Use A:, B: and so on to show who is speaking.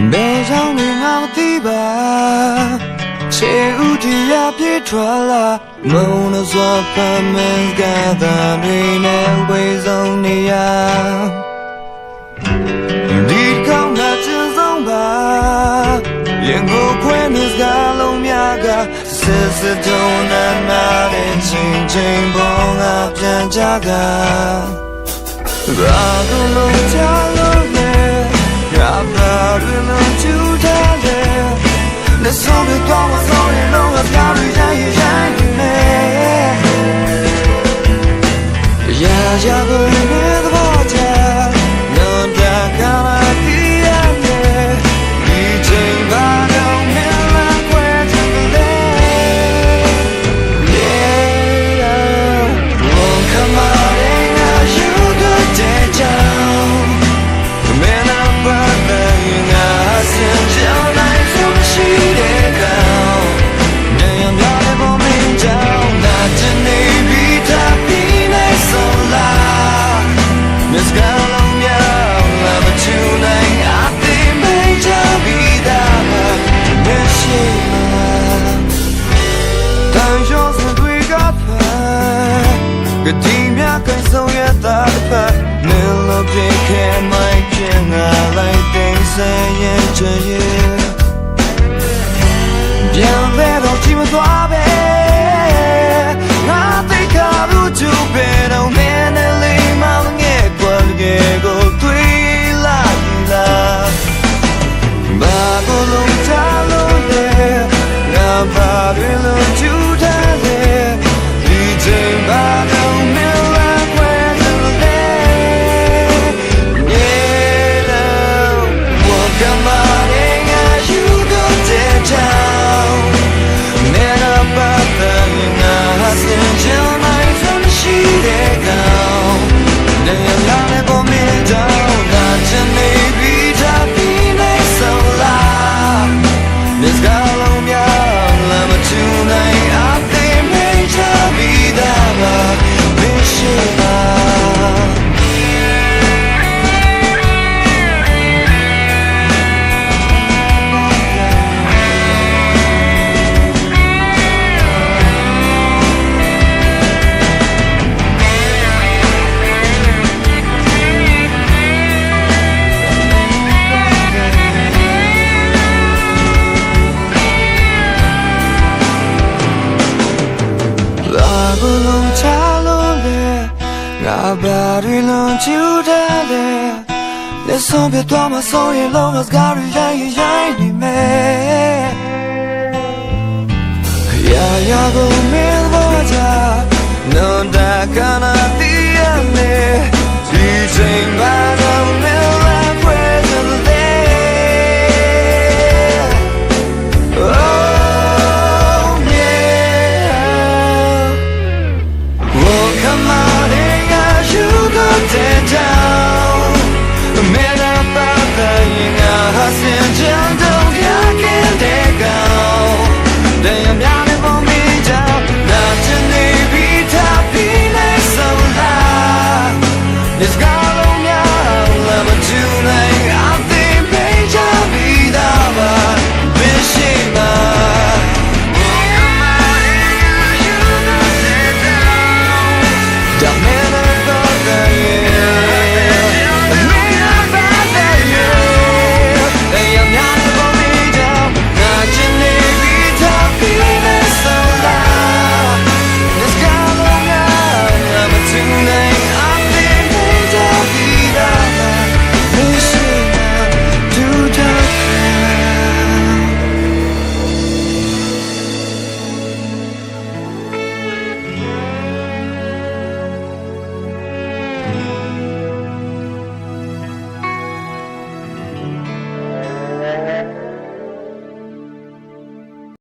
A: ကြောင့်ငါမသိပါချေဦးတရားပြေးထွက်လာမုံလို့စွာဖမ်းမင်းကသာတွေနဲ့ဝေဆုံးနေရဒီကောင်းတာချင်ဆုံးပါရင်ကိုခွဲနေစကားလုံးများကစစ်စစ်တုံးနာနာတဲ့ချင်းချင်းပေါ်ငါပြန်ကြကရာဂလုံးချလို့နဲ့ငါ ပါရလုံးချူထားတယ် The song is gone, so you know I've got to shine, shine, shine. Yeah, yeah, go with ကတိမြကိန်းဆုံးရတာတစ်ဖက်မင်းလို့ပြခဲမိုက်ခင်ငါလိုက်သိစရဲ့ချင်ရဲ့ပြန်ပဲတော့ကြည့်မသွားပဲ ဘာတွေလုံးချူတယ်လေလက်ဆုံးပြတော့မဆုံးရင်လုံးစကားတွေရိုင်းရိုင်းနေမယ်ရာရာကိုမင်းဘောချာနွန်တာကနာ